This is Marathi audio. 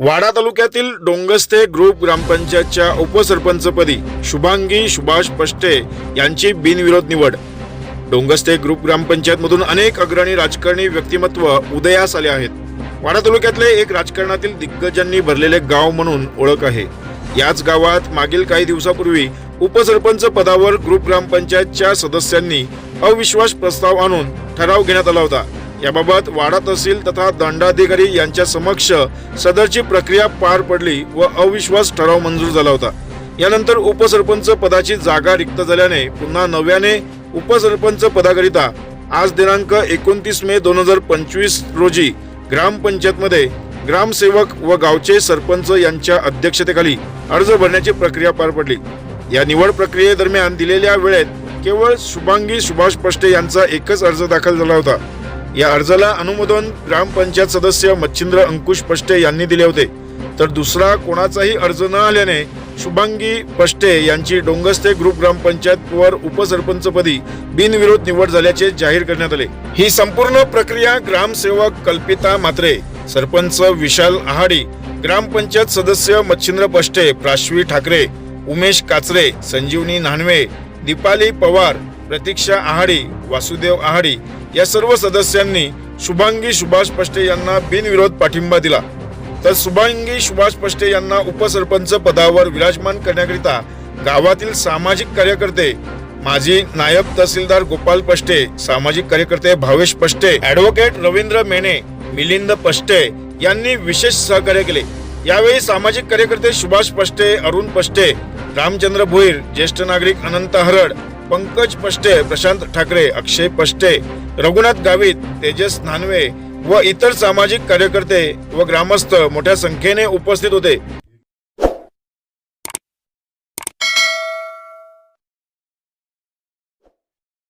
वाडा तालुक्यातील डोंगस्ते ग्रुप ग्रामपंचायतच्या उपसरपंचपदी शुभांगी सुभाष पष्टे यांची बिनविरोध निवड. डोंगस्ते ग्रुप ग्रामपंचायतमधून अनेक अग्रणी राजकारणी व्यक्तिमत्व उदयास आले आहेत. वाडा तालुक्यातले एक राजकारणातील दिग्गजांनी भरलेले गाव म्हणून ओळख आहे. याच गावात मागील काही दिवसापूर्वी उपसरपंच पदावर ग्रुप ग्रामपंचायतच्या सदस्यांनी अविश्वास प्रस्ताव आणून ठराव घेण्यात आला होता. याबाबत वाडा तहसील तथा दंडाधिकारी यांच्या समक्ष सदरची प्रक्रिया पार पडली व अविश्वास ठराव मंजूर झाला होता. यानंतर उपसरपंच पदाची जागा रिक्त झाल्याने पुन्हा नव्याने उपसरपंच पदाकरिता आज दिनांक एकोणतीस मे दोन हजार पंचवीस रोजी ग्रामपंचायतमध्ये ग्रामसेवक व गावचे सरपंच यांच्या अध्यक्षतेखाली अर्ज भरण्याची प्रक्रिया पार पडली. या निवड प्रक्रियेदरम्यान दिलेल्या वेळेत केवळ शुभांगी सुभाष पष्टे यांचा एकच अर्ज दाखल झाला होता. या अर्जाला अनुमोदन ग्रामपंचायत सदस्य मच्छिंद्र अंकुश पष्टे यांनी दिले होते. तर दुसरा कोणाचाही अर्ज न आल्याने शुभांगी पष्टे यांची डोंगस्ते ग्रुप ग्रामपंचायत वर उपसरपंचपदी बिनविरोध निवड झाल्याचे जाहीर करण्यात आले. ही संपूर्ण प्रक्रिया ग्रामसेवक कल्पिता मात्रे सरपंच विशाल आहाडी ग्रामपंचायत सदस्य मच्छिंद्र पष्टे प्राश्वी ठाकरे उमेश काचरे संजीवनी नानवे दीपाली पवार प्रतीक्षा आहाडी वासुदेव आहाडी या सर्व सदस्यांनी शुभांगी सुभाष पष्टे यांना बिनविरोध पाठिंबा दिला. तर शुभांगी सुभाष पष्टे यांना उपसरपंच पदावर विराजमान करण्याकरिता गावातील सामाजिक कार्यकर्ते माजी नायब तहसीलदार गोपाल पष्टे सामाजिक कार्यकर्ते भावेश पष्टे ऍडव्होकेट रवींद्र मेने मिलिंद पष्टे यांनी विशेष सहकार्य केले. यावेळी सामाजिक कार्यकर्ते सुभाष पष्टे अरुण पष्टे रामचंद्र भोईर ज्येष्ठ नागरिक अनंत हरड पंकज पष्टे प्रशांत ठाकरे अक्षय पष्टे रघुनाथ गावित तेजस नानवे व इतर सामाजिक कार्यकर्ते व ग्रामस्थ मोठ्या संख्येने उपस्थित होते.